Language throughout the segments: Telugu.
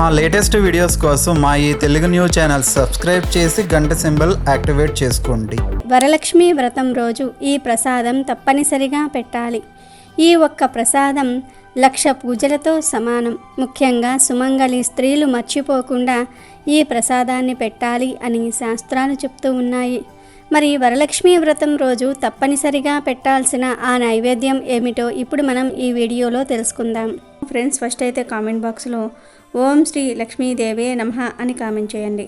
మా లేటెస్ట్ వీడియోస్ కోసం మా ఈ తెలుగు న్యూస్ ఛానల్ సబ్స్క్రైబ్ చేసి గంట సింబల్ యాక్టివేట్ చేసుకోండి. వరలక్ష్మి వ్రతం రోజు ఈ ప్రసాదం తప్పనిసరిగా పెట్టాలి. ఈ ఒక్క ప్రసాదం లక్ష పూజలతో సమానం. ముఖ్యంగా సుమంగళి స్త్రీలు మర్చిపోకుండా ఈ ప్రసాదాన్ని పెట్టాలి అని శాస్త్రాలు చెప్తూ ఉన్నాయి. మరి వరలక్ష్మి వ్రతం రోజు తప్పనిసరిగా పెట్టాల్సిన ఆ నైవేద్యం ఏమిటో ఇప్పుడు మనం ఈ వీడియోలో తెలుసుకుందాం. ఫ్రెండ్స్ ఫస్ట్ అయితే కామెంట్ బాక్స్లో ఓం శ్రీ లక్ష్మీదేవే నమః అని కామెంట్ చేయండి.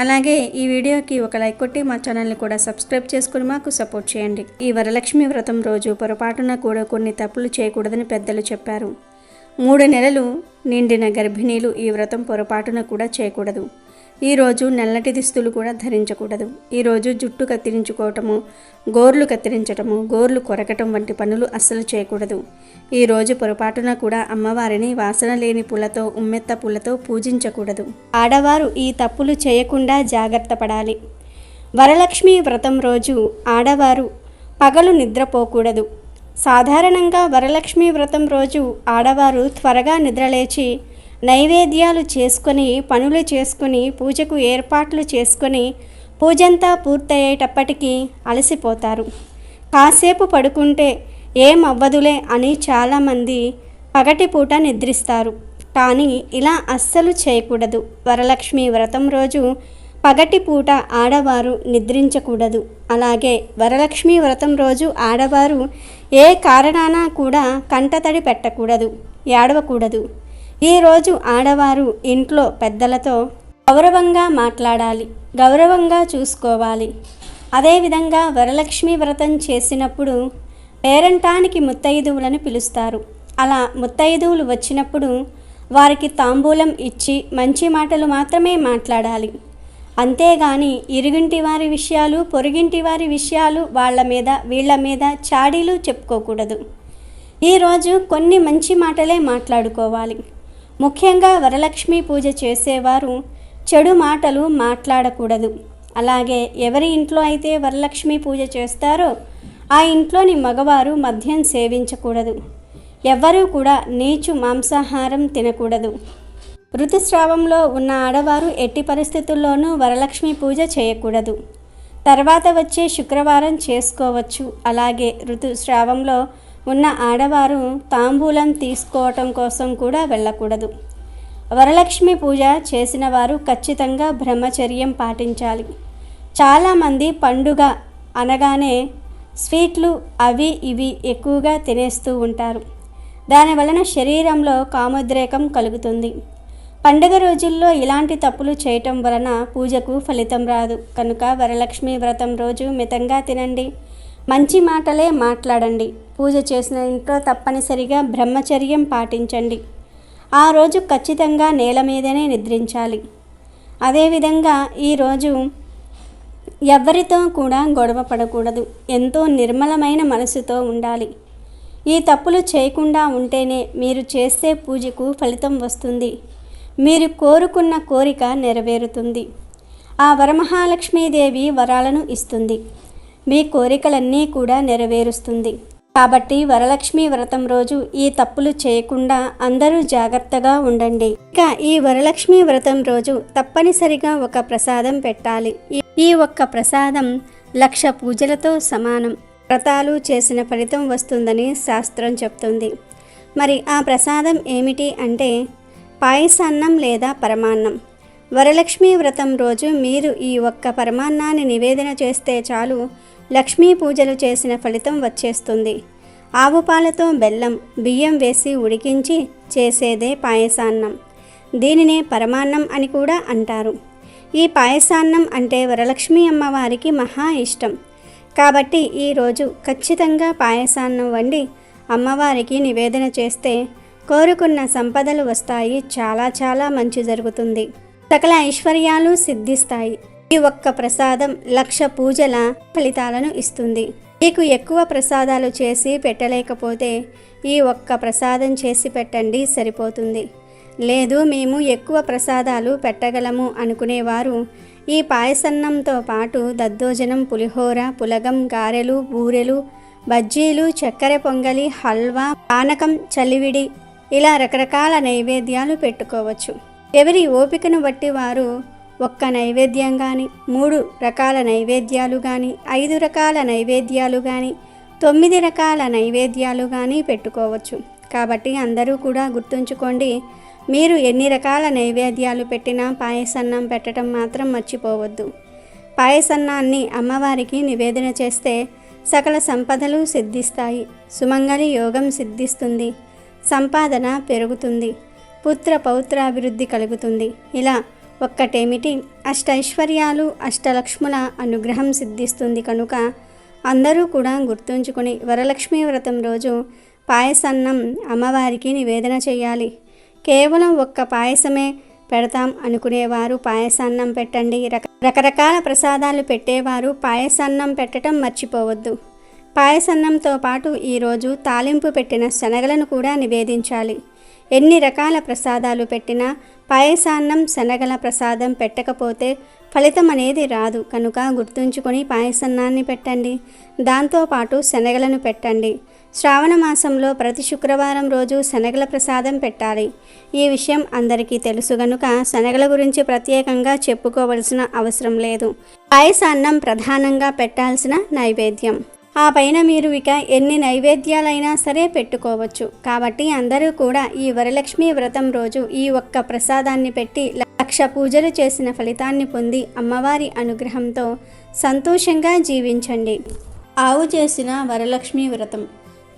అలాగే ఈ వీడియోకి ఒక లైక్ కొట్టి మా ఛానల్ని కూడా సబ్స్క్రైబ్ చేసుకుని మాకు సపోర్ట్ చేయండి. ఈ వరలక్ష్మి వ్రతం రోజు పొరపాటున కూడా కొన్ని తప్పులు చేయకూడదని పెద్దలు చెప్పారు. మూడు నెలలు నిండిన గర్భిణీలు ఈ వ్రతం పొరపాటున కూడా చేయకూడదు. ఈరోజు నల్లటి దుస్తులు కూడా ధరించకూడదు. ఈరోజు జుట్టు కత్తిరించుకోవటము గోర్లు కత్తిరించటము గోర్లు కొరకటం వంటి పనులు అస్సలు చేయకూడదు. ఈరోజు పొరపాటున కూడా అమ్మవారిని వాసన లేని పూలతో ఉమ్మెత్త పూలతో పూజించకూడదు. ఆడవారు ఈ తప్పులు చేయకుండా జాగ్రత్త పడాలి. వరలక్ష్మి వ్రతం రోజు ఆడవారు పగలు నిద్రపోకూడదు. సాధారణంగా వరలక్ష్మి వ్రతం రోజు ఆడవారు త్వరగా నిద్రలేచి నైవేద్యాలు చేసుకొని పనులు చేసుకొని పూజకు ఏర్పాట్లు చేసుకొని పూజంతా పూర్తయ్యేటప్పటికీ అలసిపోతారు. కాసేపు పడుకుంటే ఏం అవ్వదులే అని చాలామంది పగటిపూట నిద్రిస్తారు. కానీ ఇలా అస్సలు చేయకూడదు. వరలక్ష్మి వ్రతం రోజు పగటిపూట ఆడవారు నిద్రించకూడదు. అలాగే వరలక్ష్మి వ్రతం రోజు ఆడవారు ఏ కారణాన కూడా కంటతడి పెట్టకూడదు ఏడవకూడదు. ఈరోజు ఆడవారు ఇంట్లో పెద్దలతో గౌరవంగా మాట్లాడాలి గౌరవంగా చూసుకోవాలి. అదేవిధంగా వరలక్ష్మి వ్రతం చేసినప్పుడు పేరంటానికి ముత్తైదువులను పిలుస్తారు. అలా ముత్తైదువులు వచ్చినప్పుడు వారికి తాంబూలం ఇచ్చి మంచి మాటలు మాత్రమే మాట్లాడాలి. అంతేగాని ఇరుగింటి వారి విషయాలు పొరుగింటి వారి విషయాలు వాళ్ళ మీద వీళ్ళ మీద చాడీలు చెప్పుకోకూడదు. ఈరోజు కొన్ని మంచి మాటలే మాట్లాడుకోవాలి. ముఖ్యంగా వరలక్ష్మి పూజ చేసేవారు చెడు మాటలు మాట్లాడకూడదు. అలాగే ఎవరి ఇంట్లో అయితే వరలక్ష్మి పూజ చేస్తారో ఆ ఇంట్లోని మగవారు మద్యం సేవించకూడదు. ఎవ్వరూ కూడా నీచు మాంసాహారం తినకూడదు. ఋతుస్రావంలో ఉన్న ఆడవారు ఎట్టి పరిస్థితుల్లోనూ వరలక్ష్మి పూజ చేయకూడదు. తర్వాత వచ్చే శుక్రవారం చేసుకోవచ్చు. అలాగే ఋతుస్రావంలో ఉన్న ఆడవారు తాంబూలం తీసుకోవటం కోసం కూడా వెళ్ళకూడదు. వరలక్ష్మి పూజ చేసిన వారు ఖచ్చితంగా బ్రహ్మచర్యం పాటించాలి. చాలామంది పండుగ అనగానే స్వీట్లు అవి ఇవి ఎక్కువగా తినేస్తూ ఉంటారు. దాని వలన శరీరంలో కామోద్రేకం కలుగుతుంది. పండుగ రోజుల్లో ఇలాంటి తప్పులు చేయటం వలన పూజకు ఫలితం రాదు. కనుక వరలక్ష్మి వ్రతం రోజు మితంగా తినండి. మంచి మాటలే మాట్లాడండి. పూజ చేసిన ఇంట్లో తప్పనిసరిగా బ్రహ్మచర్యం పాటించండి. ఆ రోజు ఖచ్చితంగా నేల మీదనే నిద్రించాలి. అదేవిధంగా ఈరోజు ఎవరితో కూడా గొడవ పడకూడదు. ఎంతో నిర్మలమైన మనసుతో ఉండాలి. ఈ తప్పులు చేయకుండా ఉంటేనే మీరు చేసే పూజకు ఫలితం వస్తుంది. మీరు కోరుకున్న కోరిక నెరవేరుతుంది. ఆ వరమహాలక్ష్మీదేవి వరాలను ఇస్తుంది. మీ కోరికలన్నీ కూడా నెరవేరుస్తుంది. కాబట్టి వరలక్ష్మి వ్రతం రోజు ఈ తప్పులు చేయకుండా అందరూ జాగ్రత్తగా ఉండండి. ఇక ఈ వరలక్ష్మి వ్రతం రోజు తప్పనిసరిగా ఒక ప్రసాదం పెట్టాలి. ఈ- ఈ ఒక్క ప్రసాదం లక్ష పూజలతో సమానం. వ్రతాలు చేసిన ఫలితం వస్తుందని శాస్త్రం చెప్తుంది. మరి ఆ ప్రసాదం ఏమిటి అంటే పాయసాన్నం లేదా పరమాన్నం? వరలక్ష్మి వ్రతం రోజు మీరు ఈ ఒక్క పరమాన్నాన్ని నివేదన చేస్తే చాలు లక్ష్మీ పూజలు చేసిన ఫలితం వచ్చేస్తుంది. ఆవు పాలతో బెల్లం బియ్యం వేసి ఉడికించి చేసేదే పాయసాన్నం. దీనినే పరమాన్నం అని కూడా అంటారు. ఈ పాయసాన్నం అంటే వరలక్ష్మి అమ్మవారికి మహా ఇష్టం. కాబట్టి ఈరోజు ఖచ్చితంగా పాయసాన్నం వండి అమ్మవారికి నివేదన చేస్తే కోరుకున్న సంపదలు వస్తాయి. చాలా చాలా మంచి జరుగుతుంది. సకల ఐశ్వర్యాలు సిద్ధిస్తాయి. ఈ ఒక్క ప్రసాదం లక్ష పూజల ఫలితాలను ఇస్తుంది. మీకు ఎక్కువ ప్రసాదాలు చేసి పెట్టలేకపోతే ఈ ఒక్క ప్రసాదం చేసి పెట్టండి సరిపోతుంది. లేదు మేము ఎక్కువ ప్రసాదాలు పెట్టగలము అనుకునేవారు. ఈ పాయసన్నంతో పాటు దద్దోజనం పులిహోర పులగం గారెలు బూరెలు బజ్జీలు చక్కెర పొంగలి హల్వా పానకం చలివిడి ఇలా రకరకాల నైవేద్యాలు పెట్టుకోవచ్చు. ఎవరి ఓపికను బట్టి వారు ఒక్క నైవేద్యం కానీ మూడు రకాల నైవేద్యాలు కానీ ఐదు రకాల నైవేద్యాలు కానీ తొమ్మిది రకాల నైవేద్యాలు కానీ పెట్టుకోవచ్చు. కాబట్టి అందరూ కూడా గుర్తుంచుకోండి మీరు ఎన్ని రకాల నైవేద్యాలు పెట్టినా పాయసన్నం పెట్టడం మాత్రం మర్చిపోవద్దు. పాయసన్నాన్ని అమ్మవారికి నివేదన చేస్తే సకల సంపదలు సిద్ధిస్తాయి. సుమంగళి యోగం సిద్ధిస్తుంది. సంపాదన పెరుగుతుంది. పుత్ర పౌత్రాభివృద్ధి కలుగుతుంది. ఇలా ఒక్కటేమిటి? అష్టైశ్వర్యాలు అష్టలక్ష్ముల అనుగ్రహం సిద్ధిస్తుంది కనుక అందరూ కూడా గుర్తుంచుకుని వరలక్ష్మీ వ్రతం రోజు పాయసన్నం అమ్మవారికి నివేదన చేయాలి. కేవలం ఒక్క పాయసమే పెడతాం అనుకునేవారు పాయసాన్నం పెట్టండి. రక రకరకాల ప్రసాదాలు పెట్టేవారు పాయసాన్నం పెట్టడం మర్చిపోవద్దు. పాయసన్నంతో పాటు ఈరోజు తాలింపు పెట్టిన శనగలను కూడా నివేదించాలి. ఎన్ని రకాల ప్రసాదాలు పెట్టినా పాయసాన్నం శనగల ప్రసాదం పెట్టకపోతే ఫలితం అనేది రాదు. కనుక గుర్తుంచుకొని పాయసన్నాన్ని పెట్టండి. దాంతోపాటు శనగలను పెట్టండి. శ్రావణ మాసంలో ప్రతి శుక్రవారం రోజు శనగల ప్రసాదం పెట్టాలి. ఈ విషయం అందరికీ తెలుసు. గనుక శనగల గురించి ప్రత్యేకంగా చెప్పుకోవలసిన అవసరం లేదు. పాయసాన్నం ప్రధానంగా పెట్టాల్సిన నైవేద్యం. ఆ పైన మీరు ఇక ఎన్ని నైవేద్యాలైనా సరే పెట్టుకోవచ్చు. కాబట్టి అందరూ కూడా ఈ వరలక్ష్మి వ్రతం రోజు ఈ ఒక్క ప్రసాదాన్ని పెట్టి లక్ష పూజలు చేసిన ఫలితాన్ని పొంది అమ్మవారి అనుగ్రహంతో సంతోషంగా జీవించండి. ఆవు చేసిన వరలక్ష్మి వ్రతం.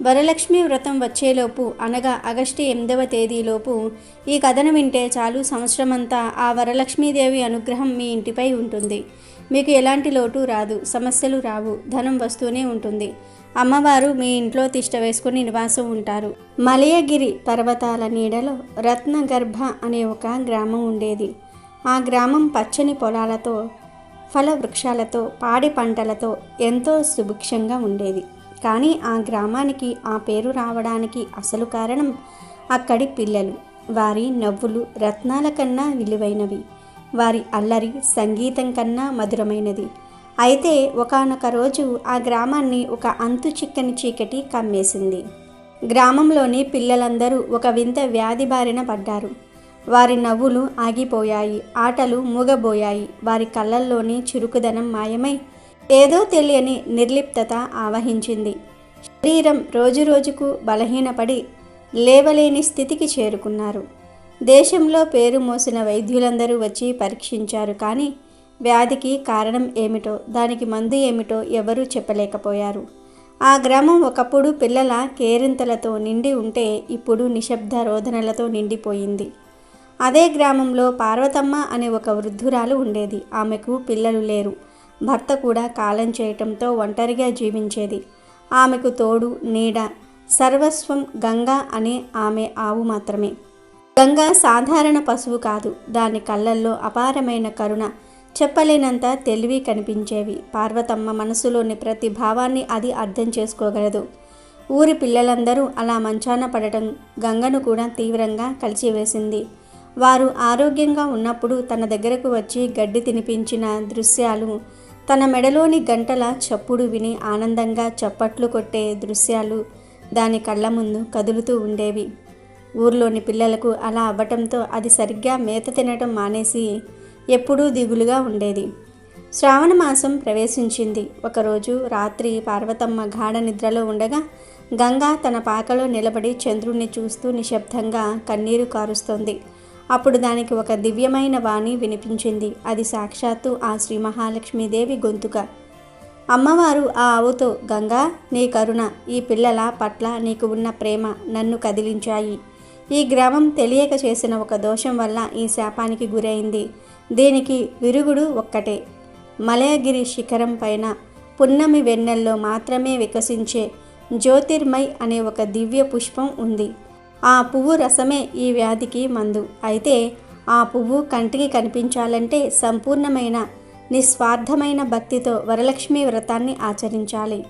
వరలక్ష్మి వ్రతం వచ్చేలోపు అనగా ఆగస్టు ఎనిమిదవ తేదీలోపు ఈ కథను వింటే చాలు సంవత్సరమంతా ఆ వరలక్ష్మీదేవి అనుగ్రహం మీ ఇంటిపై ఉంటుంది. మీకు ఎలాంటి లోటు రాదు సమస్యలు రావు ధనం వస్తూనే ఉంటుంది. అమ్మవారు మీ ఇంట్లో తిష్ట వేసుకుని నివాసం ఉంటారు. మలయగిరి పర్వతాల నీడలో రత్నగర్భ అనే ఒక గ్రామం ఉండేది. ఆ గ్రామం పచ్చని పొలాలతో ఫల వృక్షాలతో పాడి పంటలతో ఎంతో సుభిక్షంగా ఉండేది. కానీ ఆ గ్రామానికి ఆ పేరు రావడానికి అసలు కారణం అక్కడి పిల్లలు. వారి నవ్వులు రత్నాల కన్నా విలువైనవి. వారి అల్లరి సంగీతం కన్నా మధురమైనది. అయితే ఒకానొక రోజు ఆ గ్రామాన్ని ఒక అంతు చిక్కని చీకటి కమ్మేసింది. గ్రామంలోని పిల్లలందరూ ఒక వింత వ్యాధి బారిన పడ్డారు. వారి నవ్వులు ఆగిపోయాయి ఆటలు మూగబోయాయి వారి కళ్ళల్లోని చురుకుదనం మాయమై ఏదో తెలియని నిర్లిప్తత ఆవహించింది. శరీరం రోజురోజుకు బలహీనపడి లేవలేని స్థితికి చేరుకున్నారు. దేశంలో పేరు మోసిన వైద్యులందరూ వచ్చి పరీక్షించారు కానీ వ్యాధికి కారణం ఏమిటో దానికి మందు ఏమిటో ఎవరూ చెప్పలేకపోయారు. ఆ గ్రామం ఒకప్పుడు పిల్లల కేరింతలతో నిండి ఉంటే ఇప్పుడు నిశ్శబ్ద రోదనలతో నిండిపోయింది. అదే గ్రామంలో పార్వతమ్మ అనే ఒక వృద్ధురాలు ఉండేది. ఆమెకు పిల్లలు లేరు. భర్త కూడా కాలం చేయటంతో ఒంటరిగా జీవించేది. ఆమెకు తోడు నీడ సర్వస్వం గంగా అనే ఆమె ఆవు మాత్రమే. గంగ సాధారణ పశువు కాదు. దాని కళ్ళల్లో అపారమైన కరుణ చెప్పలేనంత తెలివి కనిపించేవి. పార్వతమ్మ మనసులోని ప్రతి భావాన్ని అది అర్థం చేసుకోగలదు. ఊరి పిల్లలందరూ అలా మంచాన పడటం గంగను కూడా తీవ్రంగా కలిచివేసింది వారు ఆరోగ్యంగా ఉన్నప్పుడు తన దగ్గరకు వచ్చి గడ్డి తినిపించిన దృశ్యాలు తన మెడలోని గంటల చప్పుడు విని ఆనందంగా చప్పట్లు కొట్టే దృశ్యాలు దాని కళ్ళ ముందు కదులుతూ ఉండేవి. ఊర్లోని పిల్లలకు అలా అవ్వటంతో అది సరిగ్గా మేత తినటం మానేసి ఎప్పుడూ దిగులుగా ఉండేది. శ్రావణ మాసం ప్రవేశించింది. ఒకరోజు రాత్రి పార్వతమ్మ గాఢ నిద్రలో ఉండగా గంగా తన పాకలో నిలబడి చంద్రుణ్ణి చూస్తూ నిశ్శబ్దంగా కన్నీరు కారుస్తోంది. అప్పుడు దానికి ఒక దివ్యమైన వాణి వినిపించింది. అది సాక్షాత్తు ఆ శ్రీ మహాలక్ష్మీదేవి గొంతుక. అమ్మవారు ఆ ఆవుతో గంగా నీ కరుణ ఈ పిల్లల పట్ల నీకు ఉన్న ప్రేమ నన్ను కదిలించాయి. ఈ గ్రామం తెలియక చేసిన ఒక దోషం వల్ల ఈ శాపానికి గురైంది. దీనికి విరుగుడు ఒక్కటే. మలయగిరి శిఖరం పైన పున్నమి వెన్నెల్లో మాత్రమే వికసించే జ్యోతిర్మయ్ అనే ఒక దివ్య పుష్పం ఉంది. ఆ పువ్వు రసమే ఈ వ్యాధికి మందు. అయితే ఆ పువ్వు కంటికి కనిపించాలంటే సంపూర్ణమైన నిస్వార్థమైన భక్తితో వరలక్ష్మి వ్రతాన్ని ఆచరించాలి.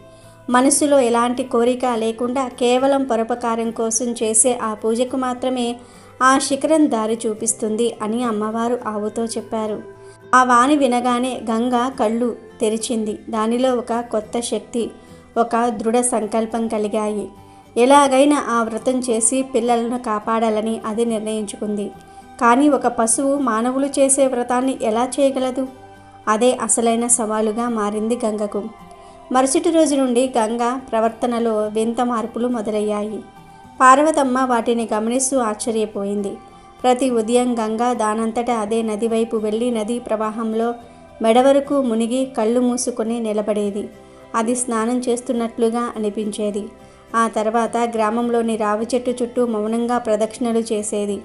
మనసులో ఎలాంటి కోరిక లేకుండా కేవలం పరోపకారం కోసం చేసే ఆ పూజకు మాత్రమే ఆ శిఖరం దారి చూపిస్తుంది అని అమ్మవారు ఆవుతో చెప్పారు. ఆ వాణి వినగానే గంగ కళ్ళు తెరిచింది. దానిలో ఒక కొత్త శక్తి ఒక దృఢ సంకల్పం కలిగాయి. ఎలాగైనా ఆ వ్రతం చేసి పిల్లలను కాపాడాలని అది నిర్ణయించుకుంది. కానీ ఒక పశువు మానవులు చేసే వ్రతాన్ని ఎలా చేయగలదు? అదే అసలైన సవాలుగా మారింది గంగకు. మరుసటి రోజు నుండి గంగ ప్రవర్తనలో వింత మార్పులు మొదలయ్యాయి. పార్వతమ్మ వాటిని గమనిస్తూ ఆశ్చర్యపోయింది. ప్రతి ఉదయం గంగ దానంతటా అదే నది వైపు వెళ్ళి నదీ ప్రవాహంలో మెడ వరకు మునిగి కళ్ళు మూసుకొని నిలబడేది. అది స్నానం చేస్తున్నట్లుగా అనిపించేది. ఆ తర్వాత గ్రామంలోని రావి చెట్టు చుట్టూ మౌనంగా ప్రదక్షిణలు చేసేది.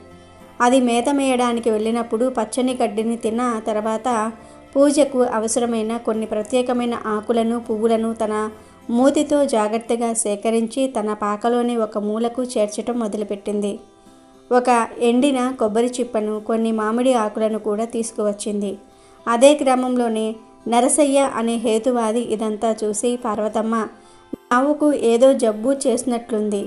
అది మేత మేయడానికి వెళ్ళినప్పుడు పచ్చని గడ్డిని తిన్న తర్వాత పూజకు అవసరమైన కొన్ని ప్రత్యేకమైన ఆకులను పువ్వులను తన మూతితో జాగ్రత్తగా సేకరించి తన పాకలోని ఒక మూలకు చేర్చటం మొదలుపెట్టింది. ఒక ఎండిన కొబ్బరి చిప్పను కొన్ని మామిడి ఆకులను కూడా తీసుకువచ్చింది. అదే గ్రామంలోని నరసయ్య అనే హేతువాది ఇదంతా చూసి పార్వతమ్మ ఆవుకు ఏదో జబ్బు చేసినట్లుంది.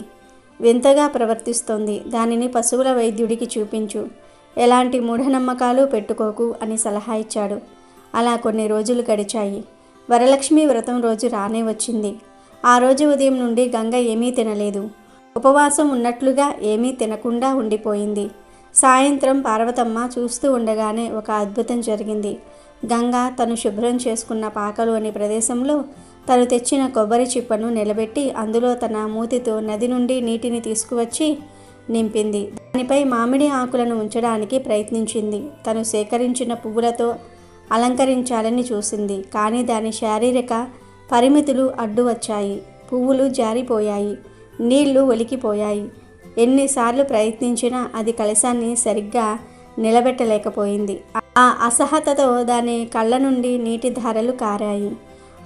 వింతగా ప్రవర్తిస్తోంది. దానిని పశువుల వైద్యుడికి చూపించు. ఎలాంటి మూఢనమ్మకాలు పెట్టుకోకు అని సలహా ఇచ్చాడు. అలా కొన్ని రోజులు గడిచాయి. వరలక్ష్మి వ్రతం రోజు రానే వచ్చింది. ఆ రోజు ఉదయం నుండి గంగ ఏమీ తినలేదు. ఉపవాసం ఉన్నట్లుగా ఏమీ తినకుండా ఉండిపోయింది. సాయంత్రం పార్వతమ్మ చూస్తూ ఉండగానే ఒక అద్భుతం జరిగింది. గంగ తను శుభ్రం చేసుకున్న పాకలు అనే ప్రదేశంలో తను తెచ్చిన కొబ్బరి చిప్పను నిలబెట్టి అందులో తన మూతితో నది నుండి నీటిని తీసుకువచ్చి నింపింది. దానిపై మామిడి ఆకులను ఉంచడానికి ప్రయత్నించింది. తను సేకరించిన పువ్వులతో అలంకరించాలని చూసింది. కానీ దాని శారీరక పరిమితులు అడ్డు వచ్చాయి. పువ్వులు జారిపోయాయి. నీళ్ళు ఒలికిపోయాయి. ఎన్నిసార్లు ప్రయత్నించినా అది కలశాన్ని సరిగ్గా నిలబెట్టలేకపోయింది. ఆ అసహతతో దాని కళ్ళ నుండి నీటి ధారలు కారాయి.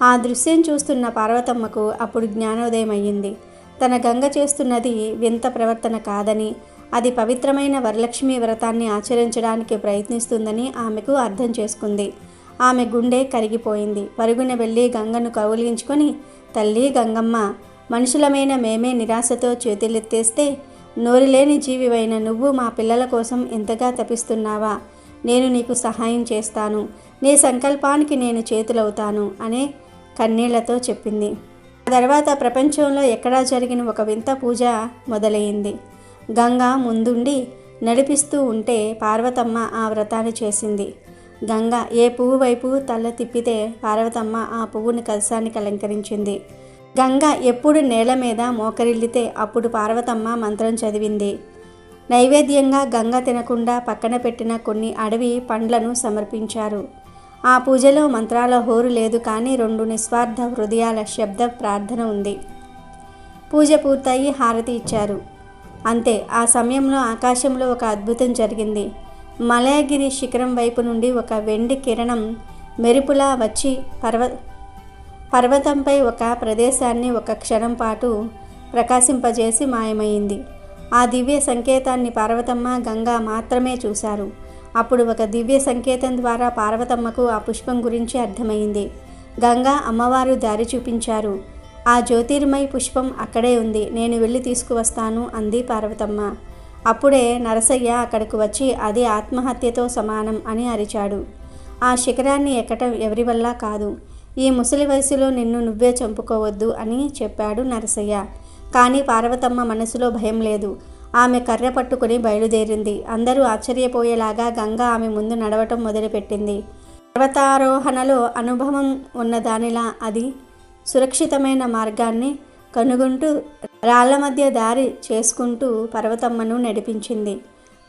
ఆ దృశ్యం చూస్తున్న పార్వతమ్మకు అప్పుడు జ్ఞానోదయం అయ్యింది తన గంగ చేస్తున్నది వింత ప్రవర్తన కాదని అది పవిత్రమైన వరలక్ష్మి వ్రతాన్ని ఆచరించడానికి ప్రయత్నిస్తుందని ఆమెకు అర్థం చేసుకుంది. ఆమె గుండె కరిగిపోయింది. పరుగున వెళ్ళి గంగను కౌలించుకొని తల్లి గంగమ్మ మనుషులమైన మేమే నిరాశతో చేతులెత్తేస్తే నోరులేని జీవివైన నువ్వు మా పిల్లల కోసం ఎంతగా తపిస్తున్నావా? నేను నీకు సహాయం చేస్తాను. నీ సంకల్పానికి నేను చేతులవుతాను అనే కన్నీళ్ళతో చెప్పింది. ఆ తర్వాత ప్రపంచంలో ఎక్కడా జరిగిన ఒక వింత పూజ మొదలైంది. గంగ ముందుండి నడిపిస్తూ ఉంటే పార్వతమ్మ ఆ వ్రతాన్ని చేసింది. గంగ ఏ పువ్వు వైపు తల తిప్పితే పార్వతమ్మ ఆ పువ్వుని కలశానికి అలంకరించింది గంగ ఎప్పుడు నేల మీద మోకరిల్లితే అప్పుడు పార్వతమ్మ మంత్రం చదివింది. నైవేద్యంగా గంగ తినకుండా పక్కన పెట్టిన కొన్ని అడవి పండ్లను సమర్పించారు. ఆ పూజలో మంత్రాల హోరు లేదు కానీ రెండు నిస్వార్థ హృదయాల శబ్ద ప్రార్థన ఉంది. పూజ పూర్తయి హారతి ఇచ్చారు. అంతే ఆ సమయంలో ఆకాశంలో ఒక అద్భుతం జరిగింది. మలయగిరి శిఖరం వైపు నుండి ఒక వెండి కిరణం మెరుపులా వచ్చి పర్వ పర్వతంపై ఒక ప్రదేశాన్ని ఒక క్షణం పాటు ప్రకాశింపజేసి మాయమైంది. ఆ దివ్య సంకేతాన్ని పార్వతమ్మ గంగా మాత్రమే చూశారు. అప్పుడు ఒక దివ్య సంకేతం ద్వారా పార్వతమ్మకు ఆ పుష్పం గురించి అర్థమైంది. గంగా అమ్మవారు దారి చూపించారు. ఆ జ్యోతిర్మయ పుష్పం అక్కడే ఉంది. నేను వెళ్ళి తీసుకువస్తాను అంది పార్వతమ్మ. అప్పుడే నరసయ్య అక్కడికి వచ్చి అది ఆత్మహత్యతో సమానం అని అరిచాడు. ఆ శిఖరాన్ని ఎక్కటం ఎవరి వల్ల కాదు. ఈ ముసలి వయసులో నిన్ను నువ్వే చంపుకోవద్దు అని చెప్పాడు నరసయ్య. కానీ పార్వతమ్మ మనసులో భయం లేదు. ఆమె కర్ర పట్టుకుని బయలుదేరింది. అందరూ ఆశ్చర్యపోయేలాగా గంగ ఆమె ముందు నడవటం మొదలుపెట్టింది. పర్వతారోహణలో అనుభవం ఉన్నదానిలా అది సురక్షితమైన మార్గాన్ని కనుగొంటూ రాళ్ళ మధ్య దారి చేసుకుంటూ పర్వతమ్మను నడిపించింది.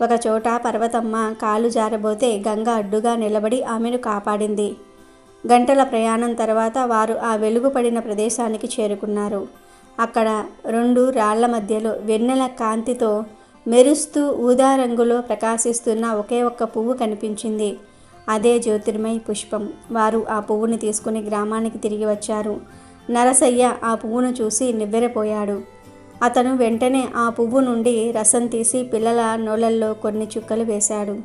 ఒకచోట పర్వతమ్మ కాలు జారబోతే గంగ అడ్డుగా నిలబడి ఆమెను కాపాడింది. గంటల ప్రయాణం తర్వాత వారు ఆ వెలుగుపడిన ప్రదేశానికి చేరుకున్నారు. అక్కడ రెండు రాళ్ళ మధ్యలో వెన్నెల కాంతితో మెరుస్తూ ఊదా రంగులో ప్రకాశిస్తున్న ఒకే ఒక్క పువ్వు కనిపించింది. అదే జ్యోతిర్మయ పుష్పం. వారు ఆ పువ్వుని తీసుకుని గ్రామానికి తిరిగి వచ్చారు. నరసయ్య ఆ పువ్వును చూసి నివ్వెరపోయాడు. అతను వెంటనే ఆ పువ్వు నుండి రసం తీసి పిల్లల నోళ్ళల్లో కొన్ని చుక్కలు వేశాడు.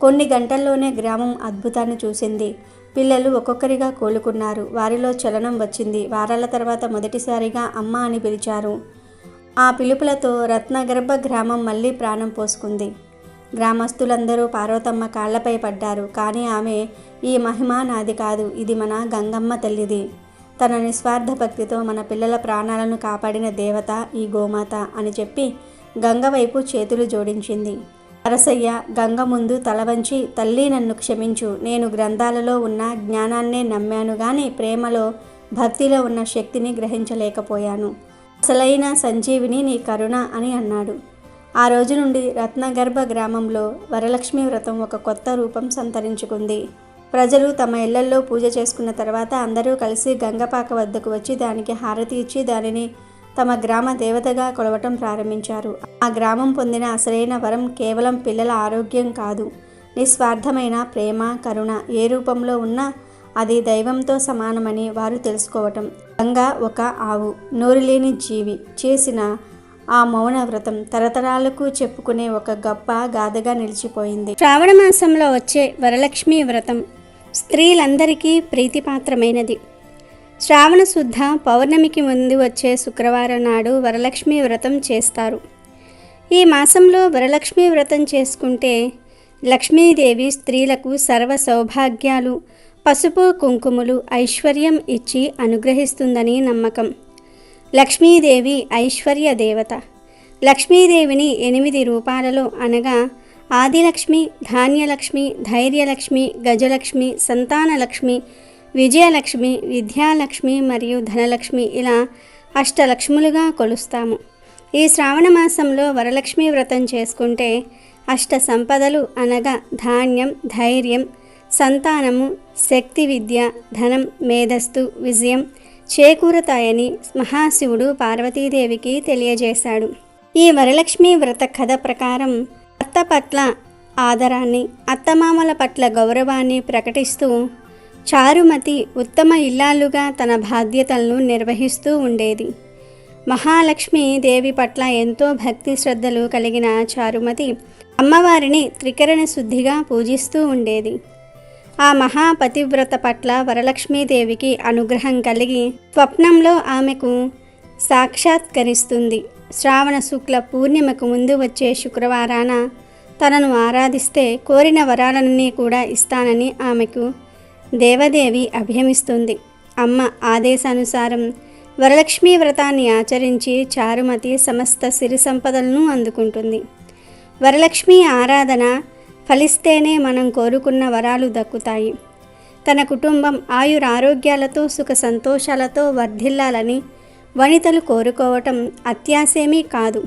కొన్ని గంటల్లోనే గ్రామం అద్భుతాన్ని చూసింది. పిల్లలు ఒక్కొక్కరిగా కోలుకున్నారు. వారిలో చలనం వచ్చింది. వారాల తర్వాత మొదటిసారిగా అమ్మ అని పిలిచారు. ఆ పిలుపులతో రత్నగర్భ గ్రామం మళ్ళీ ప్రాణం పోసుకుంది. గ్రామస్తులందరూ పార్వతమ్మ కాళ్ళపై పడ్డారు. కానీ ఆమె ఈ మహిమ నాది కాదు. ఇది మన గంగమ్మ తల్లిది. తన నిస్వార్థ భక్తితో మన పిల్లల ప్రాణాలను కాపాడిన దేవత ఈ గోమాత అని చెప్పి గంగ వైపు చేతులు జోడించింది. అరసయ్య గంగ ముందు తలవంచి తల్లి నన్ను క్షమించు. నేను గ్రంథాలలో ఉన్న జ్ఞానాన్నే నమ్మాను గాని ప్రేమలో భక్తిలో ఉన్న శక్తిని గ్రహించలేకపోయాను. అసలైన సంజీవిని నీ కరుణ అని అన్నాడు. ఆ రోజు నుండి రత్నగర్భ గ్రామంలో వరలక్ష్మి వ్రతం ఒక కొత్త రూపం సంతరించుకుంది. ప్రజలు తమ ఇళ్ళల్లో పూజ చేసుకున్న తర్వాత అందరూ కలిసి గంగపాక వద్దకు వచ్చి దానికి హారతి ఇచ్చి దానిని తమ గ్రామ దేవతగా కొలవటం ప్రారంభించారు. ఆ గ్రామం పొందిన అసలైన వరం కేవలం పిల్లల ఆరోగ్యం కాదు. నిస్వార్థమైన ప్రేమ కరుణ ఏ రూపంలో ఉన్నా అది దైవంతో సమానమని వారు తెలుసుకోవటం. గంగా ఒక ఆవు నోరులేని జీవి చేసిన ఆ మౌన వ్రతం తరతరాలకు చెప్పుకునే ఒక గొప్ప గాథగా నిలిచిపోయింది. శ్రావణ మాసంలో వచ్చే వరలక్ష్మి వ్రతం స్త్రీలందరికీ ప్రీతిపాత్రమైనది. శ్రావణ శుద్ధ పౌర్ణమికి ముందు వచ్చే శుక్రవారం నాడు వరలక్ష్మి వ్రతం చేస్తారు. ఈ మాసంలో వరలక్ష్మి వ్రతం చేసుకుంటే లక్ష్మీదేవి స్త్రీలకు సర్వ సౌభాగ్యాలు పసుపు కుంకుమలు ఐశ్వర్యం ఇచ్చి అనుగ్రహిస్తుందని నమ్మకం. లక్ష్మీదేవి ఐశ్వర్య దేవత. లక్ష్మీదేవిని ఎనిమిది రూపాలలో అనగా ఆదిలక్ష్మి ధాన్యలక్ష్మి ధైర్యలక్ష్మి గజలక్ష్మి సంతానలక్ష్మి విజయలక్ష్మి విద్యాలక్ష్మి మరియు ధనలక్ష్మి ఇలా అష్టలక్ష్ములుగా కొలుస్తాము. ఈ శ్రావణ మాసంలో వరలక్ష్మి వ్రతం చేసుకుంటే అష్ట సంపదలు అనగా ధాన్యం ధైర్యం సంతానము శక్తి విద్య ధనం మేధస్సు విజయం చేకూరతాయని మహాశివుడు పార్వతీదేవికి తెలియజేశాడు. ఈ వరలక్ష్మి వ్రత కథ ప్రకారం అత్త పట్ల ఆదరాన్ని అత్తమామల పట్ల గౌరవాన్ని ప్రకటిస్తూ చారుమతి ఉత్తమ ఇల్లాలుగా తన బాధ్యతలను నిర్వహిస్తూ ఉండేది. మహాలక్ష్మి దేవి పట్ల ఎంతో భక్తి శ్రద్ధలు కలిగిన చారుమతి అమ్మవారిని త్రికరణ శుద్ధిగా పూజిస్తూ ఉండేది. ఆ మహాపతివ్రత పట్ల వరలక్ష్మీదేవికి అనుగ్రహం కలిగి స్వప్నంలో ఆమెకు సాక్షాత్కరిస్తుంది. శ్రావణ శుక్ల పూర్ణిమకు ముందు వచ్చే శుక్రవారాన తనను ఆరాధిస్తే కోరిన వరాలన్నీ కూడా ఇస్తానని ఆమెకు దేవదేవి అభ్యమిస్తుంది. అమ్మ ఆదేశానుసారం వరలక్ష్మీ వ్రతాన్ని ఆచరించి చారుమతి సమస్త సిరి సంపదలను అందుకుంటుంది. వరలక్ష్మి ఆరాధన ఫలిస్తేనే మనం కోరుకున్న వరాలు దక్కుతాయి. తన కుటుంబం ఆయురారోగ్యాలతో సుఖ సంతోషాలతో వర్ధిల్లాలని వనితలు కోరుకోవటం అత్యాసేమీ కాదు.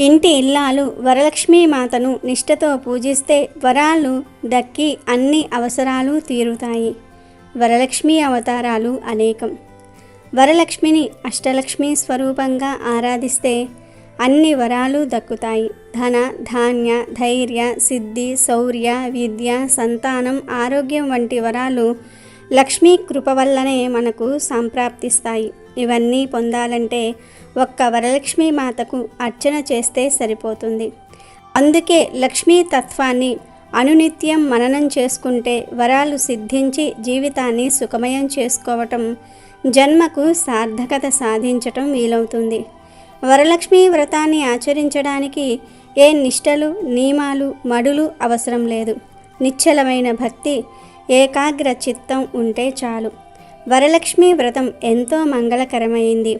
ఇంటి ఇల్లాలు వరలక్ష్మీ మాతను నిష్ఠతో పూజిస్తే వరాలు దక్కి అన్ని అవసరాలు తీరుతాయి. వరలక్ష్మి అవతారాలు అనేకం. వరలక్ష్మిని అష్టలక్ష్మి స్వరూపంగా ఆరాధిస్తే అన్ని వరాలు దక్కుతాయి. ధన ధాన్య ధైర్య సిద్ధి శౌర్య విద్య సంతానం ఆరోగ్యం వంటి వరాలు లక్ష్మీ కృప వల్లనే మనకు సంప్రాప్తిస్తాయి. ఇవన్నీ పొందాలంటే ఒక్క వరలక్ష్మీ మాతకు అర్చన చేస్తే సరిపోతుంది. అందుకే లక్ష్మీ తత్వాన్ని అనునిత్యం మననం చేసుకుంటే వరాలు సిద్ధించి జీవితాన్ని సుఖమయం చేసుకోవటం జన్మకు సార్థకత సాధించటం వీలవుతుంది. వరలక్ష్మి వ్రతాన్ని ఆచరించడానికి ఏ నిష్టలు నియమాలు మడులు అవసరం లేదు. నిశ్చలమైన భక్తి ఏకాగ్ర చిత్తం ఉంటే చాలు. వరలక్ష్మి వ్రతం ఎంతో మంగళకరమైంది.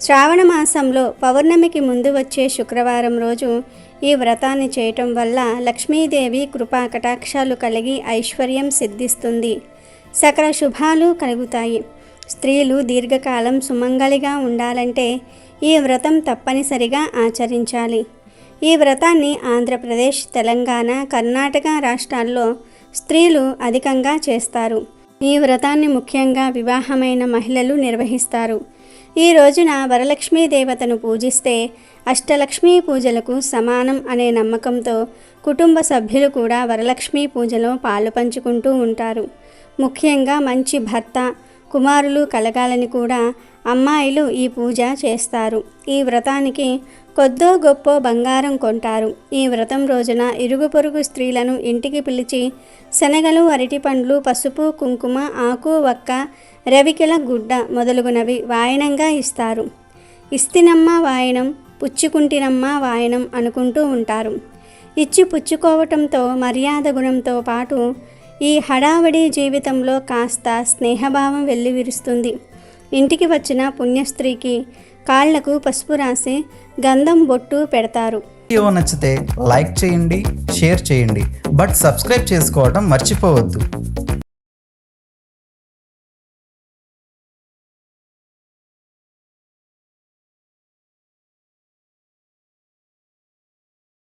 శ్రావణ మాసంలో పౌర్ణమికి ముందు వచ్చే శుక్రవారం రోజు ఈ వ్రతాన్ని చేయటం వల్ల లక్ష్మీదేవి కృపా కటాక్షాలు కలిగి ఐశ్వర్యం సిద్ధిస్తుంది. సకల శుభాలు కలుగుతాయి. స్త్రీలు దీర్ఘకాలం సుమంగళిగా ఉండాలంటే ఈ వ్రతం తప్పనిసరిగా ఆచరించాలి. ఈ వ్రతాన్ని ఆంధ్రప్రదేశ్ తెలంగాణ కర్ణాటక రాష్ట్రాల్లో స్త్రీలు అధికంగా చేస్తారు. ఈ వ్రతాన్ని ముఖ్యంగా వివాహమైన మహిళలు నిర్వహిస్తారు. ఈ రోజున వరలక్ష్మీ దేవతను పూజిస్తే అష్టలక్ష్మీ పూజలకు సమానం అనే నమ్మకంతో కుటుంబ సభ్యులు కూడా వరలక్ష్మీ పూజలో పాలు పంచుకుంటూ ఉంటారు. ముఖ్యంగా మంచి భర్త కుమారులు కలగాలని కూడా అమ్మాయిలు ఈ పూజ చేస్తారు. ఈ వ్రతానికి కొద్దో గొప్ప బంగారం కొంటారు. ఈ వ్రతం రోజున ఇరుగు పొరుగు స్త్రీలను ఇంటికి పిలిచి శనగలు అరటిపండ్లు పసుపు కుంకుమ ఆకు వక్క రవికెల గుడ్డ మొదలుగునవి వాయనంగా ఇస్తారు. ఇస్తినమ్మ వాయనం పుచ్చుకుంటినమ్మ వాయనం అనుకుంటూ ఉంటారు. ఇచ్చి పుచ్చుకోవటంతో మర్యాద గుణంతో పాటు ఈ హడావడి జీవితంలో కాస్త స్నేహభావం వెల్లివిరుస్తుంది. ఇంటికి వచ్చిన పుణ్యస్త్రీకి కాళ్ళకు పసుపు రాసి గంధం బొట్టు పెడతారు. వీడియో నచ్చితే లైక్ చేయండి షేర్ చేయండి బట్ సబ్స్క్రైబ్ చేసుకోవడం మర్చిపోవద్దు.